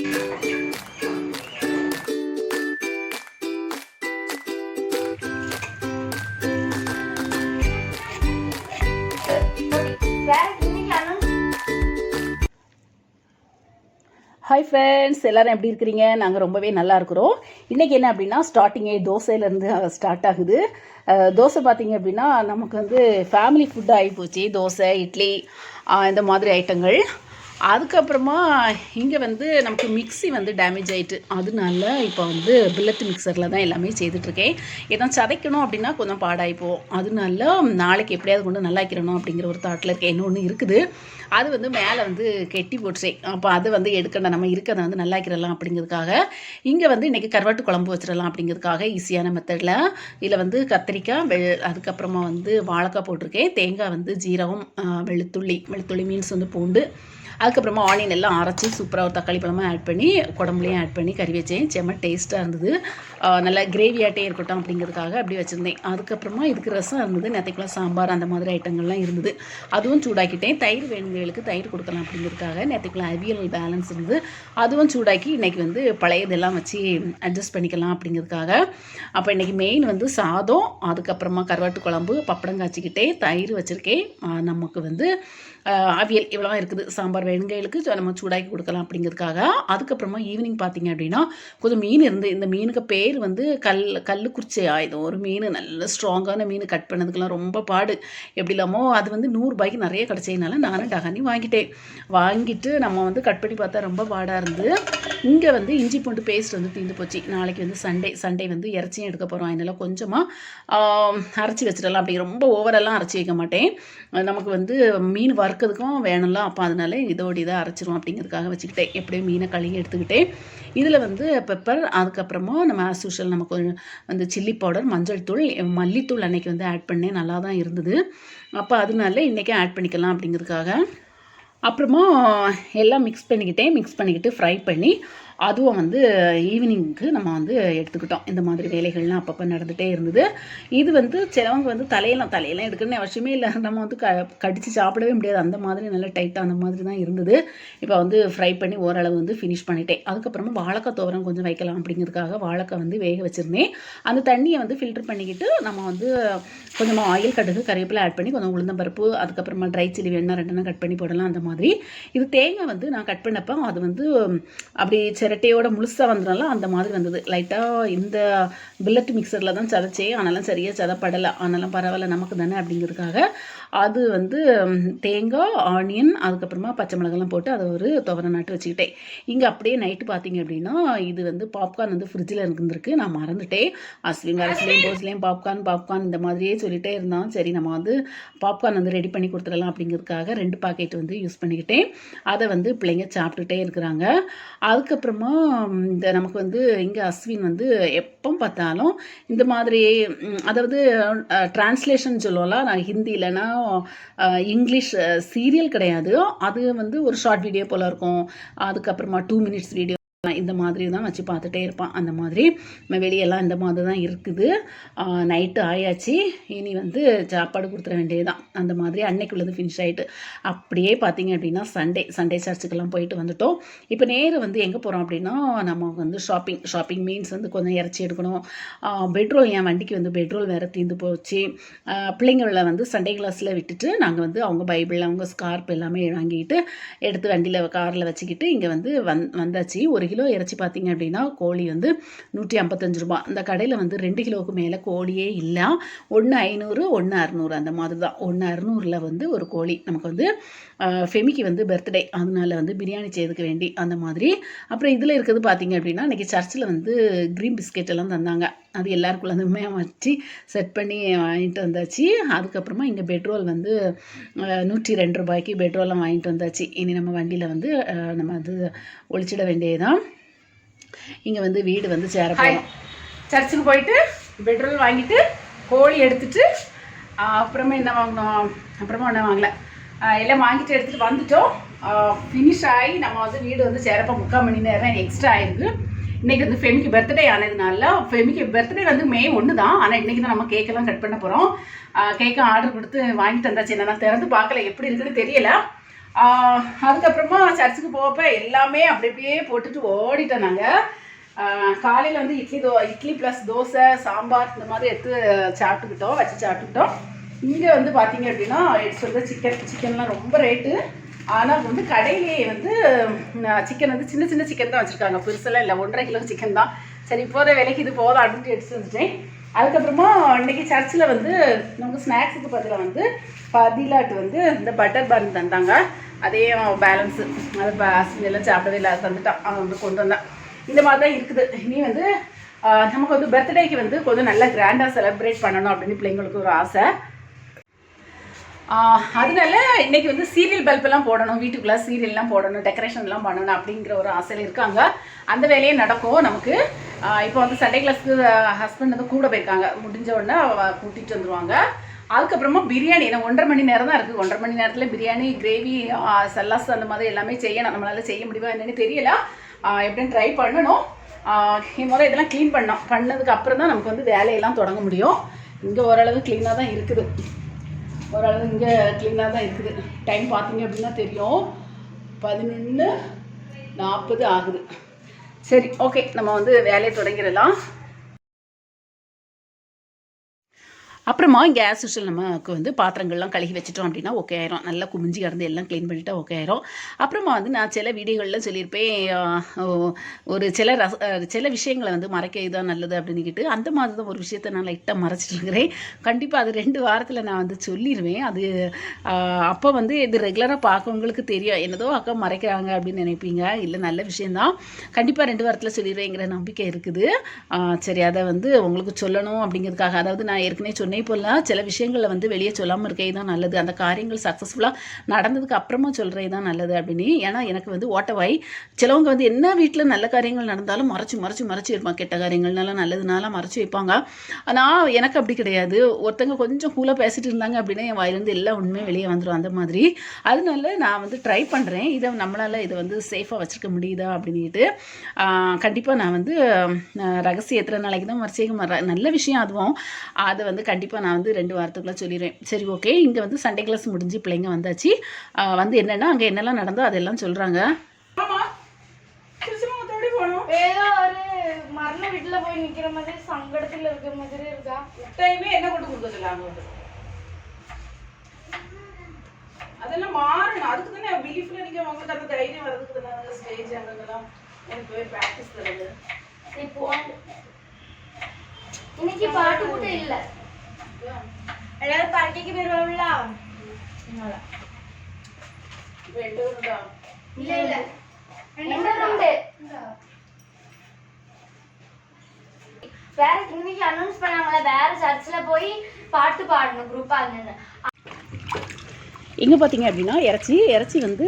Hi friends எல்லாரும் எப்படி இருக்கிறீங்க? நாங்கள் ரொம்பவே நல்லா இருக்கிறோம். இன்றைக்கி என்ன அப்படின்னா ஸ்டார்டிங்கே தோசையிலேருந்து ஸ்டார்ட் ஆகுது. தோசை பார்த்தீங்க அப்படின்னா நமக்கு வந்து ஃபேமிலி ஃபுட் ஆகி போச்சு. தோசை இட்லி இந்த மாதிரி ஐட்டங்கள். அதுக்கப்புறமா இங்கே வந்து நமக்கு மிக்ஸி வந்து டேமேஜ் ஆகிட்டு அதனால இப்போ வந்து பில்லட் மிக்சரில் தான் எல்லாமே செய்துட்ருக்கேன் ஏன்னா சதைக்கணும் அப்படின்னா கொஞ்சம் பாடாகி அதனால நாளைக்கு எப்படியாவது கொண்டு நல்லா வைக்கிறணும் அப்படிங்கிற ஒரு தாட்டில் இருக்கேன் இன்னொன்று இருக்குது. அது வந்து மேலே வந்து கெட்டி போட்டுச்சே அப்போ அது வந்து எடுக்கணும். நம்ம இருக்கிறத வந்து நல்லா வைக்கிறலாம் அப்படிங்கிறதுக்காக. இங்கே வந்து இன்றைக்கி கருவாட்டு குழம்பு வச்சிடலாம் அப்படிங்கிறதுக்காக ஈஸியான மெத்தடில் இதில் வந்து கத்திரிக்காய் வெள் அதுக்கப்புறமா வந்து வாழைக்காய் போட்டிருக்கேன். தேங்காய் வந்து ஜீரகம் வெளுத்துள்ளி. வெளுத்துள்ளி மீன்ஸ் வந்து பூண்டு. அதுக்கப்புறமா ஆனியன் எல்லாம் அரைச்சி சூப்பராக ஒரு தக்காளி பழமாக ஆட் பண்ணி குடம்புலையும் ஆட் பண்ணி கறி வச்சேன். செம்ம டேஸ்ட்டாக இருந்தது. நல்லா கிரேவியாட்டே இருக்கட்டும் அப்படிங்கிறதுக்காக அப்படி வச்சுருந்தேன். அதுக்கப்புறமா இதுக்கு ரசம் இருந்தது நேற்றுக்குலாம் சாம்பார் அந்த மாதிரி ஐட்டங்கள்லாம் இருந்தது. அதுவும் சூடாக்கிட்டேன். தயிர் வேணுங்களுக்கு தயிர் கொடுக்கலாம் அப்படிங்கிறதுக்காக நேற்றுக்குலாம் அவியல் பேலன்ஸ் இருந்தது. அதுவும் சூடாக்கி இன்றைக்கி வந்து பழையதெல்லாம் வச்சு அட்ஜஸ்ட் பண்ணிக்கலாம் அப்படிங்கிறதுக்காக. அப்போ இன்றைக்கி மெயின் வந்து சாதம் அதுக்கப்புறமா கருவாட்டு குழம்பு பப்படம் காய்ச்சிக்கிட்டே தயிர் வச்சுருக்கேன். நமக்கு வந்து அவியல் இவ்வளோ இருக்குது. சாம்பார் வெங்காயலுக்கு நம்ம சூடாக்கி கொடுக்கலாம் அப்படிங்கிறதுக்காக. அதுக்கப்புறமா ஈவினிங் பார்த்தீங்க அப்படின்னா கொஞ்சம் மீன் இருந்து இந்த மீனுக்கு பேர் வந்து கல் கல்லுக்குறிச்சி ஆயுதம். ஒரு மீன் நல்ல ஸ்ட்ராங்கான மீன் கட் பண்ணதுக்கெல்லாம் ரொம்ப பாடு. எப்படி இல்லாமோ அது வந்து நூறுரூபாய்க்கு நிறைய கிடச்சதுனால நானும் டகானி வாங்கிட்டேன். வாங்கிட்டு நம்ம வந்து கட் பண்ணி பார்த்தா ரொம்ப பாடாக இருந்து இங்கே வந்து இஞ்சி பூண்டு பேஸ்ட் வந்து தீர்ந்து போச்சு. நாளைக்கு வந்து சண்டே சண்டே வந்து இறச்சியும் எடுக்க போகிறோம் அதனால கொஞ்சமாக அரைச்சி வச்சிடலாம். அப்படி ரொம்ப ஓவரெல்லாம் அரைச்சி வைக்க மாட்டேன். நமக்கு வந்து மீன் வறுக்கிறதுக்கும் வேணும்ல அப்போ அதனால இதோட இதை அரைச்சிரும் அப்படிங்கிறதுக்காக வச்சுக்கிட்டேன். எப்படியும் மீனை கழுகி எடுத்துக்கிட்டேன். இதில் வந்து பெப்பர் அதுக்கப்புறமா நம்ம ஆஸ் யூஷுவல் நமக்கு கொஞ்சம் வந்து சில்லி பவுடர் மஞ்சள் தூள் மல்லித்தூள் அன்னைக்கு வந்து ஆட் பண்ணேன். நல்லா தான் இருந்தது. அப்போ அதனால இன்றைக்கே ஆட் பண்ணிக்கலாம் அப்படிங்கிறதுக்காக. அப்புறமா எல்லாம் மிக்ஸ் பண்ணிக்கிட்டேன். மிக்ஸ் பண்ணிக்கிட்டு ஃப்ரை பண்ணி அதுவும் வந்து ஈவினிங்க்கு நம்ம வந்து எடுத்துக்கிட்டோம். இந்த மாதிரி வேலைகள்லாம் அப்பப்போ நடந்துகிட்டே இருந்தது. இது வந்து சிலவங்க வந்து தலையெல்லாம் தலையெல்லாம் எடுக்கணும்னு அவசியமே இல்லை. நம்ம வந்து க கடித்து சாப்பிடவே முடியாது. அந்த மாதிரி நல்லா டைட்டாக அந்த மாதிரி தான் இருந்தது. இப்போ வந்து ஃப்ரை பண்ணி ஓரளவு வந்து ஃபினிஷ் பண்ணிட்டேன். அதுக்கப்புறமா வாழைக்காய் தோரம் கொஞ்சம் வைக்கலாம் அப்படிங்கிறதுக்காக வாழைக்காய் வந்து வேக வச்சுருந்தேன். அந்த தண்ணியை வந்து ஃபில்டர் பண்ணிக்கிட்டு நம்ம வந்து கொஞ்சமாக ஆயில் கடுகு கறிவேப்பிலை ஆட் பண்ணி கொஞ்சம் உளுந்தம்பருப்பு அதுக்கப்புறமா ட்ரை சில்லி வேணா ரெண்டுனா கட் பண்ணி போடலாம் அந்த மாதிரி. இது தேங்காய் வந்து நான் கட் பண்ணப்போ அது வந்து அப்படி சிரட்டையோட முழுசாக வந்துடும்ல அந்த மாதிரி வந்தது. லைட்டாக இந்த பில்லட் மிக்சரில் தான் சதைச்சே ஆனாலும் சரியாக சதப்படலை. ஆனாலும் பரவாயில்ல நமக்கு தானே அப்படிங்கிறதுக்காக அது வந்து தேங்காய் ஆனியன் அதுக்கப்புறமா பச்சை மிளகாலாம் போட்டு அதை ஒரு துவர நாட்டு வச்சுக்கிட்டேன். இங்கே அப்படியே நைட்டு பார்த்தீங்க அப்படின்னா இது வந்து பாப்கார்ன் வந்து ஃப்ரிட்ஜில் இருந்திருக்கு. நான் மறந்துட்டேன். அஸ்வின் அரசுலேயும் போஸ்லேயும் பாப்கார்ன் பாப்கார்ன் இந்த மாதிரியே சொல்லிட்டே இருந்தான் சரி நம்ம வந்து பாப்கார்ன் வந்து ரெடி பண்ணி கொடுத்துடலாம் அப்படிங்கிறதுக்காக ரெண்டு பாக்கெட் வந்து யூஸ் பண்ணிக்கிட்டேன். அதை வந்து பிள்ளைங்க சாப்பிட்டுட்டே இருக்கிறாங்க. அதுக்கப்புறமா இந்த நமக்கு வந்து இங்கே அஸ்வின் வந்து எப்போ பார்த்தாலும் இந்த மாதிரி அதாவது டிரான்ஸ்லேஷன் சொல்லுவோம்ல நான் ஹிந்தி இல்லைன்னா அஹ், இங்கிலீஷ் சீரியல் கிடையாது. அது வந்து ஒரு ஷார்ட் வீடியோ போல் இருக்கும். அதுக்கப்புறமா டூ மினிட்ஸ் வீடியோ இந்த மாதிரி தான் வச்சு பார்த்துட்டே இருப்பான். அந்த மாதிரி வெளியெல்லாம் இந்த மாதிரி தான் இருக்குது. நைட்டு ஆயாச்சு. இனி வந்து சாப்பாடு கொடுத்துட வேண்டியதுதான். அந்த மாதிரி அன்னைக்கு உள்ளது ஃபினிஷ் ஆகிட்டு அப்படியே பார்த்தீங்க அப்படின்னா சண்டே சண்டே சர்ச்சுக்கெல்லாம் போயிட்டு வந்துட்டோம். இப்போ நேரு வந்து எங்கே போகிறோம் அப்படின்னா நம்ம வந்து ஷாப்பிங் ஷாப்பிங் மீன்ஸ் வந்து கொஞ்சம் இறச்சி எடுக்கணும். பெட்ரோல் என் வண்டிக்கு வந்து பெட்ரோல் வேறு தீர்ந்து போச்சு. பிள்ளைங்களை வந்து சண்டே கிளாஸில் விட்டுட்டு நாங்கள் வந்து அவங்க பைபிள் அவங்க ஸ்கார்ப் எல்லாமே வாங்கிட்டு எடுத்து வண்டியில் காரில் வச்சுக்கிட்டு இங்கே வந்து வந் வந்தாச்சு. ஒரு கிலோ இறைச்சி பார்த்தீங்க அப்படின்னா கோழி வந்து நூற்றி ஐம்பத்தஞ்சு ரூபா. அந்த கடையில் வந்து ரெண்டு கிலோவுக்கு மேலே கோழியே இல்லை. ஒன்று ஐநூறு ஒன்று அறநூறு அந்த மாதிரி தான். ஒன்று அறநூறில் வந்து ஒரு கோழி. நமக்கு வந்து ஃபெமிக்கு வந்து பர்த்டே அதனால வந்து பிரியாணி செய்துக்க வேண்டி அந்த மாதிரி. அப்புறம் இதில் இருக்கிறது பார்த்தீங்க அப்படின்னா இன்றைக்கி சர்ச்சில் வந்து க்ரீன் பிஸ்கெட் எல்லாம் தந்தாங்க. அது எல்லாருக்குள்ளதுமே வச்சு செட் பண்ணி வாங்கிட்டு வந்தாச்சு. அதுக்கப்புறமா இங்கே பெட்ரோல் வந்து நூற்றி ரெண்டு ரூபாய்க்கு பெட்ரோலாம் வாங்கிட்டு வந்தாச்சு. இனி நம்ம வண்டியில் வந்து நம்ம அது ஒழிச்சிட வேண்டியதுதான். இங்கே வந்து வீடு வந்து சேர போகிறோம் சர்ச்சுக்கு போயிட்டு பெட்ரோல் வாங்கிட்டு கோழி எடுத்துட்டு அப்புறமா என்ன வாங்கினோம்? அப்புறமா என்ன வாங்கல. எல்லாம் வாங்கிட்டு எடுத்துகிட்டு வந்துட்டோம். ஃபினிஷ் ஆகி நம்ம வந்து வீடு வந்து சேரப்போ முக்கால் மணி நேரம் எக்ஸ்ட்ரா ஆயிருக்கு. இன்றைக்கி வந்து ஃபெமிக்கு பர்த்டே ஆனதுனால ஃபெமிக்கு பர்த்டே வந்து மே ஒன்று தான். ஆனால் இன்றைக்கி தான் நம்ம கேக்கெல்லாம் கட் பண்ண போகிறோம் கேக்கை ஆர்டர் கொடுத்து வாங்கிட்டு வந்தாச்சு. என்ன நான் திறந்து பார்க்கல எப்படி இருக்குன்னு தெரியல. அதுக்கப்புறமா சர்ச்சுக்கு போகப்ப எல்லாமே அப்படி அப்படியே போட்டுட்டு ஓடிட்டோம் நாங்கள் காலையில் வந்து இட்லி தோ இட்லி ப்ளஸ் தோசை சாம்பார் இந்த மாதிரி எடுத்து சாப்பிட்டுக்கிட்டோம் வச்சு சாப்பிட்டுக்கிட்டோம். இங்கே வந்து பார்த்தீங்க அப்படின்னா எடுத்து வந்து சிக்கன் சிக்கன்லாம் ரொம்ப ரேட்டு ஆனால் வந்து கடையிலேயே வந்து சிக்கன் வந்து சின்ன சின்ன சிக்கன் தான் வச்சுருக்காங்க. பெருசெல்லாம் இல்லை ஒன்றரை கிலோ சிக்கன் தான். சரி போகிற விலைக்கு இது போதும் அப்படின்ட்டு எடுத்து வந்துட்டேன் அதுக்கப்புறமா இன்றைக்கி சர்ச்சில் வந்து நமக்கு ஸ்நாக்ஸுக்கு பதிலாக வந்து பதிலாட்டு வந்து இந்த பட்டர் பன் தந்தாங்க. அதே பேலன்ஸு அது எல்லாம் சாப்பிடவே இல்லை அது தந்துட்டான். அவன் வந்து கொண்டு வந்தான். இந்த மாதிரி தான் இருக்குது. இனி வந்து நமக்கு வந்து பர்த்டேக்கு வந்து கொஞ்சம் நல்லா கிராண்டாக செலிப்ரேட் பண்ணணும் அப்படின்னு பிள்ளைங்களுக்கு ஒரு ஆசை. அதனால இன்னைக்கு வந்து சீரியல் பல்பெல்லாம் போடணும் வீட்டுக்குள்ளே சீரியல்லாம் போடணும் டெக்கரேஷன்லாம் பண்ணணும் அப்படிங்கிற ஒரு ஆசையில் இருக்காங்க. அந்த வேலையே நடக்கும் நமக்கு. இப்போ வந்து சண்டே கிளாஸ்க்கு ஹஸ்பண்ட் வந்து கூட போயிருக்காங்க. முடிஞ்ச உடனே கூட்டிகிட்டு வந்துருவாங்க. அதுக்கப்புறமா பிரியாணி ஏன்னா ஒன்றரை மணி நேரம் தான் இருக்குது ஒன்றரை மணி நேரத்தில் பிரியாணி கிரேவி சல்லாஸ் அந்த மாதிரி எல்லாமே செய்யணும். நம்மளால செய்ய முடியுமா என்னென்னு தெரியல. எப்படின்னு ட்ரை பண்ணணும். முதல்ல இதெல்லாம் க்ளீன் பண்ணோம் பண்ணதுக்கு அப்புறம் தான் நமக்கு வந்து வேலையெல்லாம் தொடங்க முடியும். இங்கே ஓரளவு க்ளீனாக தான் இருக்குது. ஓரளவு இங்கே க்ளீனாக தான் இருக்குது. டைம் பார்த்தீங்க அப்படின்னா தெரியும். பதினொன்று நாற்பது ஆகுது. சரி ஓகே நம்ம வந்து வேலையை தொடங்கிடலாம். அப்புறமா கேஸ் விஷயம் நமக்கு வந்து பாத்திரங்கள்லாம் கழுகி வச்சிட்டோம் அப்படின்னா ஓகே ஆயிரும். நல்லா குமிஞ்சி கடந்து எல்லாம் க்ளீன் பண்ணிட்டா ஓகே ஆயிரும். அப்புறமா வந்து நான் சில வீடியோகளில் சொல்லியிருப்பேன் ஒரு சில ரச சில விஷயங்களை வந்து மறைக்க இதுதான் நல்லது அப்படின்னுக்கிட்டு அந்த மாதிரி தான் ஒரு விஷயத்த நான் லைட்டாக மறைச்சிட்டு இருக்கிறேன். கண்டிப்பாக அது ரெண்டு வாரத்தில் நான் வந்து சொல்லிடுவேன் அது அப்போ வந்து இது ரெகுலராக பார்க்கவங்களுக்கு தெரியும். என்னதோ அக்கா மறைக்கிறாங்க அப்படின்னு நினைப்பீங்க. இல்லை நல்ல விஷயந்தான் கண்டிப்பாக ரெண்டு வாரத்தில் சொல்லிடுவேங்கிற நம்பிக்கை இருக்குது. சரி அதை வந்து உங்களுக்கு சொல்லணும் அப்படிங்கிறதுக்காக அதாவது நான் ஏற்கனவே சொன்ன போல சில விஷயங்களை வந்து வெளியே சொல்லாமல் இருக்கே தான் நல்லது. அந்த காரியங்கள் சக்ஸஸ்ஃபுல்லாக நடந்ததுக்கு அப்புறமா சொல்கிறே தான் நல்லது அப்படின்னு. ஏன்னா எனக்கு வந்து ஓட்டவாய் சிலவங்க வந்து என்ன வீட்டில் நல்ல காரியங்கள் நடந்தாலும் மறைச்சு மறைச்சு மறைச்சு இருப்பாங்க கெட்ட காரியங்கள்னால நல்லதுனால மறைச்சு வைப்பாங்க. ஆனால் எனக்கு அப்படி கிடையாது. ஒருத்தங்க கொஞ்சம் கூலாக பேசிட்டு இருந்தாங்க அப்படின்னா என் வாயிலேருந்து எல்லா உண்மையும் வெளியே வந்துடும் அந்த மாதிரி. அதனால நான் வந்து ட்ரை பண்ணுறேன் இதை நம்மளால் இதை வந்து சேஃபாக வச்சுருக்க முடியுதா அப்படின்ட்டு கண்டிப்பாக நான் வந்து ரகசிய எத்தனை நாளைக்கு தான் மறைச்சிக்க நல்ல விஷயம் அதுவும். அதை வந்து கண்டிப்பாக நான் வந்து ரெண்டு வாரத்துக்குள்ளே சொல்லிடுவேன் சரி ஓகே இங்கே வந்து சண்டே கிளாஸ் முடிஞ்சு பிள்ளைங்க வந்தாச்சு. வந்து என்னென்னா அங்கே என்னெல்லாம் நடந்தோ அதெல்லாம் சொல்கிறாங்க ஏதோ ஒரு மரண வீட்டுல போய் நிக்கிற மாதிரி சங்கடத்துல இருக்கிற மாதிரி இருக்கா? டைமே என்ன கொண்டு கொடுக்குறதில்ல அதெல்லாம் மாறணும். அதுக்கு தானே பிலீஃப்ல நீங்க உங்களுக்கு அந்த தைரியம் வர்றதுக்கு தானே ஸ்டேஜ் அங்கெல்லாம் எனக்கு போய் ப்ராக்டிஸ் தருது இப்போ இன்னைக்கு பாட்டு கூட இல்ல. வருடா இல்ல இல்ல ரெண்டு ரெண்டு வேற இன்னைக்கு அனௌன்ஸ் பண்ணாங்களே வேற சர்ச்சில் போய் பாட்டு பாடணும் குரூப்பா இருந்தேன்னு இங்கே பார்த்தீங்க அப்படின்னா இறச்சி இறச்சி வந்து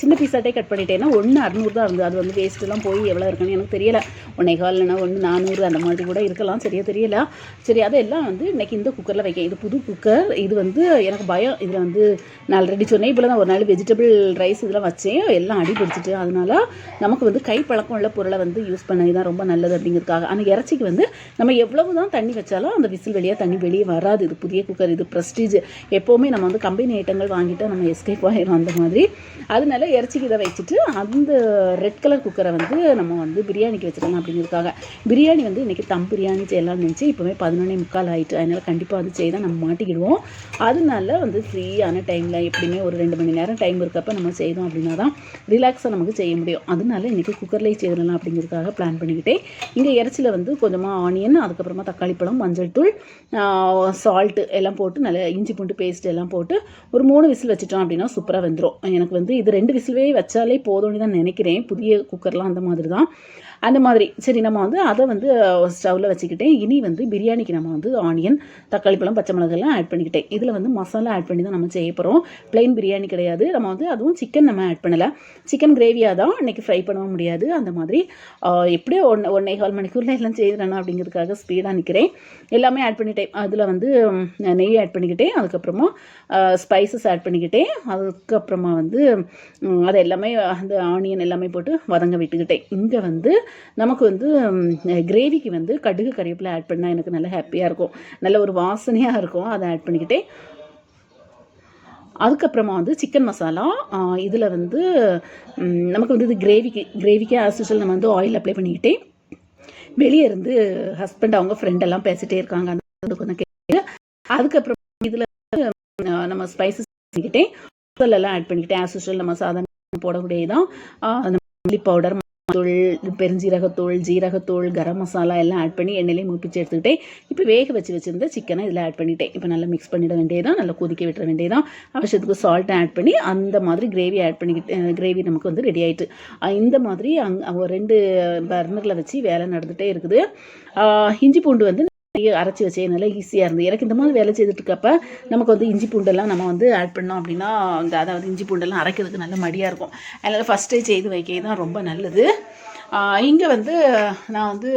சின்ன பீஸாட்டே கட் பண்ணிட்டேன்னா ஒன்று அறுநூறு தான் இருந்தது. அது வந்து வேஸ்ட்டுலாம் போய் எவ்வளோ இருக்குன்னு எனக்கு தெரியலை. ஒன்றே கால்னா ஒன்று நானூறு அந்த மாதிரி கூட இருக்கலாம். சரியாக தெரியல. சரி அதெல்லாம் வந்து இன்றைக்கி இந்த குக்கரில் வைக்க இது புது குக்கர் இது வந்து எனக்கு பயம். இதில் வந்து நான் ஆல்ரெடி சொன்னேன். இப்போ தான் ஒரு நாள் வெஜிடபிள் ரைஸ் இதெல்லாம் வச்சேன். எல்லாம் அடி பிடிச்சிட்டு. அதனால் நமக்கு வந்து கை பழக்கம் உள்ள பொருளை வந்து யூஸ் பண்ணது தான் ரொம்ப நல்லது அப்படிங்கிறதுக்காக. ஆனால் இறச்சிக்கு வந்து நம்ம எவ்வளவு தான் தண்ணி வச்சாலும் அந்த விசில் வெளியாக தண்ணி வெளியே வராது. இது புதிய குக்கர் இது ப்ரெஸ்டீஜ் எப்போவுமே நம்ம வந்து கம்பெனி ஐட்டங்கள் வாங்கிட்டா நம்ம எஸ்கேப் ஆகிடும் அந்த மாதிரி. அதனால இறச்சிக்கு இதை வச்சுட்டு அந்த ரெட் கலர் குக்கரை வந்து நம்ம வந்து பிரியாணிக்கு வச்சிடலாம் அப்படிங்கிறதுக்காக. பிரியாணி வந்து இன்றைக்கி தம் பிரியாணி செய்யலாம்னு நினச்சி இப்போவே பதினொன்னே முக்கால் ஆகிட்டு அதனால் கண்டிப்பாக வந்து செய்தால் நம்ம மாட்டிக்கிடுவோம். அதனால வந்து ஃப்ரீயான டைமில் எப்படியுமே ஒரு ரெண்டு மணி நேரம் டைம் இருக்கப்ப நம்ம செய்தோம் அப்படின்னா தான் ரிலாக்ஸாக நமக்கு செய்ய முடியும். அதனால இன்றைக்கி குக்கர்லேயே செய்திடலாம் அப்படிங்கிறதுக்காக பிளான் பண்ணிக்கிட்டே இங்கே இறைச்சியில் வந்து கொஞ்சமாக ஆனியன் அதுக்கப்புறமா தக்காளி பழம் மஞ்சள் தூள் சால்ட்டு எல்லாம் போட்டு நல்லா இஞ்சி பூண்டு பேஸ்ட் எல்லாம் போட்டு ஒரு மூணு விசில் வச்சுட்டோம் அப்படின்னா சூப்பராக வந்துடும் எனக்கு வந்து இது ரெண்டு விசிலே வச்சாலே போதும்னு தான் நினைக்கிறேன். புதிய குக்கர்லாம் அந்த மாதிரி தான் அந்த மாதிரி. சரி நம்ம வந்து அதை வந்து ஸ்டவ்வில் வச்சுக்கிட்டேன் இனி வந்து பிரியாணிக்கு நம்ம வந்து ஆனியன் தக்காளி பழம் பச்சை மிளகெல்லாம் ஆட் பண்ணிக்கிட்டேன். இதில் வந்து மசாலா ஆட் பண்ணி தான் நம்ம செய்ய போகிறோம் பிளெயின் பிரியாணி கிடையாது. நம்ம வந்து அதுவும் சிக்கன் நம்ம ஆட் பண்ணலை. சிக்கன் கிரேவியாக தான் இன்றைக்கி ஃப்ரை பண்ண முடியாது. அந்த மாதிரி எப்படியோ ஒன்று ஒன்றே கால் மணிக்கூரில் எல்லாம் செய்கிறேன்னா அப்படிங்கிறதுக்காக ஸ்பீடாக நிற்கிறேன் எல்லாமே ஆட் பண்ணிட்டேன். அதில் வந்து நெய் ஆட் பண்ணிக்கிட்டேன். அதுக்கப்புறமா ஸ்பைசஸ் ஆட் பண்ணிக்கிட்டேன். அதுக்கப்புறமா வந்து அதை அது எல்லாமே அந்த ஆனியன் எல்லாமே போட்டு வதங்க விட்டுக்கிட்டேன். இங்கே வந்து நமக்கு வந்து கிரேவிக்கு வந்து கடுகு கறிவேப்பிலை ஆட் பண்ணால் எனக்கு நல்லா ஹாப்பியாக இருக்கும். நல்ல ஒரு வாசனையாக இருக்கும். அதை ஆட் பண்ணிக்கிட்டே. அதுக்கப்புறமா வந்து சிக்கன் மசாலா இதில் வந்து நமக்கு வந்து இது கிரேவிக்கு கிரேவிக்கே ஆஸ் யூஷுவல் நம்ம வந்து ஆயில் அப்ளை பண்ணிக்கிட்டே வெளியே இருந்து ஹஸ்பண்ட் அவங்க ஃப்ரெண்ட் எல்லாம் பேசிட்டே இருக்காங்க. அந்த கொஞ்சம் கேட்டு அதுக்கப்புறம் இதில் நம்ம ஸ்பைசஸ் பண்ணிக்கிட்டே எல்லாம் ஆட் பண்ணிக்கிட்டேன் ஆஸ் யூஷுவல் நம்ம சாதாரண போடக்கூடியதான் மல்லி பவுடர் தூள் பெருஞ்சீரகத்தூள் ஜீரகத்தூள் கரம் மசாலா எல்லாம் ஆட் பண்ணி எண்ணெயிலே மூப்பிச்சு எடுத்துக்கிட்டேன். இப்போ வேக வச்சு வச்சுருந்த சிக்கனை இதில் ஆட் பண்ணிட்டேன். இப்போ நல்லா மிக்ஸ் பண்ணிட வேண்டியதான் நல்லா கொதிக்க விட்டுற வேண்டியதான் அவசியத்துக்கு சால்ட்டை ஆட் பண்ணி அந்த மாதிரி கிரேவி ஆட் பண்ணிக்கிட்டு கிரேவி நமக்கு வந்து ரெடி ஆகிட்டு இந்த மாதிரி அங் ஒரு ரெண்டு பர்னரில் வச்சு வேலை நடந்துகிட்டே இருக்குது. இஞ்சி பூண்டு வந்து அரைச்சி வச்சே நல்லா ஈஸியாக இருந்தது. எனக்கு இந்த மாதிரி வேலை செய்துட்டு இருக்கப்ப நமக்கு வந்து இஞ்சி பூண்டெல்லாம் நம்ம வந்து ஆட் பண்ணோம் அப்படின்னா அந்த அதாவது இஞ்சி பூண்டெல்லாம் அரைக்கிறதுக்கு நல்ல மடியாக இருக்கும். அதனால் ஃபஸ்ட்டே செய்து வைக்க தான் ரொம்ப நல்லது. இங்கே வந்து நான் வந்து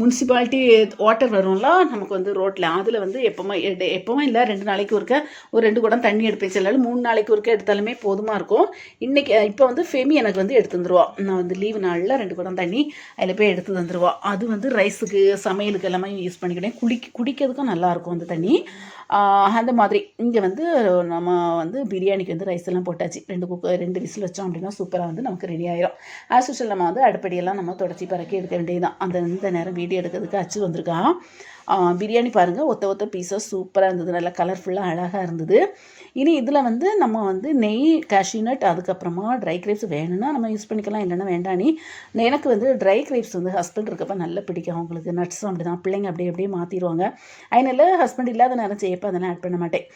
முனிசிபாலிட்டி வாட்டர் வரும்ல நமக்கு வந்து ரோட்டில் அதில் வந்து எப்போவுமே எப்போவும் இல்லை ரெண்டு நாளைக்கு ஒருக்க ஒரு ரெண்டு குடம் தண்ணி எடுப்பேன் சில மூணு நாளைக்கு ஒருக்க எடுத்தாலுமே போதுமாக இருக்கும். இன்றைக்கி இப்போ வந்து ஃபெமி எனக்கு வந்து எடுத்து வந்துருவா நான் வந்து லீவு நாளில் ரெண்டு குடம் தண்ணி அதில் போய் எடுத்து தந்துருவா. அது வந்து ரைஸுக்கு சமையலுக்கு எல்லாமே யூஸ் பண்ணிக்கிட்டேன். குடிக்க குடிக்கிறதுக்கும் நல்லாயிருக்கும் அந்த தண்ணி. அந்த மாதிரி. இங்கே வந்து நம்ம வந்து பிரியாணிக்கு வந்து ரைஸ் எல்லாம் போட்டாச்சு. ரெண்டு குக்கர் ரெண்டு விசில் வச்சோம் அப்படின்னா சூப்பராக வந்து நமக்கு ரெடி ஆயிரும். ஆஸ் யூஷுவல் நம்ம வந்து அடுப்படியெல்லாம் நம்ம தொடச்சி பறக்கி எடுக்க வேண்டியதுதான். அந்த இந்த நேரம் வீடியோ எடுக்கிறதுக்கு அச்சு வந்திருக்கான். பிரியாணி பாருங்கள் ஒத்த ஒத்த பீஸாக சூப்பராக இருந்தது. நல்லா கலர்ஃபுல்லாக அழகாக இருந்தது. இனி இதில் வந்து நம்ம வந்து நெய் கேஷ்யூநட் அதுக்கப்புறமா ட்ரை கிரேப்ஸ் வேணும்னா நம்ம யூஸ் பண்ணிக்கலாம் இல்லைன்னா வேண்டானி எனக்கு வந்து ட்ரை கிரேப்ஸ் வந்து ஹஸ்பண்ட் இருக்கப்போ நல்லா பிடிக்கும். அவங்களுக்கு நட்ஸும் அப்படி தான் பிள்ளைங்க அப்படியே அப்படியே மாற்றிடுவாங்க அதனால ஹஸ்பண்ட் இல்லாத நேரம் செய்யப்போ அதெல்லாம் ஆட் பண்ண மாட்டேன்.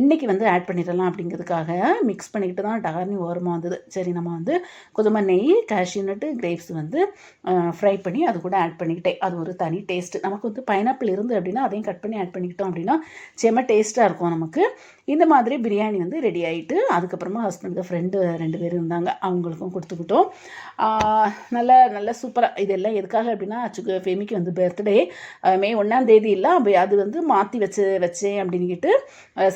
இன்றைக்கி வந்து ஆட் பண்ணிடலாம் அப்படிங்கிறதுக்காக மிக்ஸ் பண்ணிக்கிட்டு தான் டகார்னி ஓரமாக வந்தது. சரி நம்ம வந்து கொஞ்சமாக நெய் கேஷ்யூநட்டு கிரேப்ஸ் வந்து ஃப்ரை பண்ணி அது கூட ஆட் பண்ணிக்கிட்டேன். அது ஒரு தனி டேஸ்ட்டு நமக்கு வந்து பைனாப்பிள் இருந்து அப்படின்னா அதையும் கட் பண்ணி ஆட் பண்ணிக்கிட்டோம் அப்படின்னா செம்ம டேஸ்ட்டாக இருக்கும் நமக்கு. இந்த மாதிரி பிரியாணி வந்து ரெடி ஆகிட்டு அதுக்கப்புறமா ஹஸ்பண்டுக்கு ஃப்ரெண்டு ரெண்டு பேர் இருந்தாங்க. அவங்களுக்கும் கொடுத்துக்கிட்டோம். நல்ல நல்ல சூப்பராக இதெல்லாம் எதுக்காக அப்படின்னா சுக்கு ஃபெமிக்கு வந்து பர்த்டே மே ஒன்றாம் தேதி இல்லை அது வந்து மாற்றி வச்சு வச்சேன் அப்படின்னுக்கிட்டு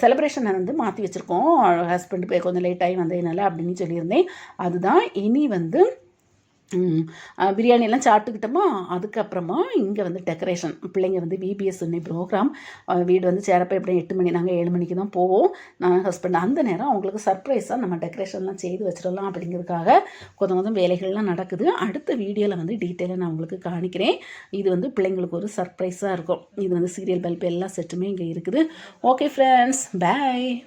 செலிப்ரேஷனை வந்து மாற்றி வச்சுருக்கோம். ஹஸ்பண்ட் போய் கொஞ்சம் லேட் ஆகி வந்ததுனால அப்படின்னு சொல்லியிருந்தேன். அதுதான் இனி வந்து பிரியாணியெல்லாம் சாப்பிட்டுக்கிட்டோமா? அதுக்கப்புறமா இங்கே வந்து டெக்கரேஷன் பிள்ளைங்க வந்து விபிஎஸ் ப்ரோக்ராம் வீடு வந்து சேரப்போ எப்படியும் எட்டு மணி நாங்கள் ஏழு மணிக்கு தான் போவோம். நான் ஹஸ்பண்ட் அந்த நேரம் அவங்களுக்கு சர்ப்ரைஸாக நம்ம டெக்கரேஷன்லாம் செய்து வச்சிடலாம் அப்படிங்கிறதுக்காக கொஞ்சம் கொஞ்சம் வேலைகள்லாம் நடக்குது. அடுத்த வீடியோவில் வந்து டீட்டெயிலாக நான் உங்களுக்கு காணிக்கிறேன். இது வந்து பிள்ளைங்களுக்கு ஒரு சர்ப்ரைஸாக இருக்கும். இது வந்து சீரியல் பல்ப் எல்லா செட்டுமே இங்கே இருக்குது. Okay friends by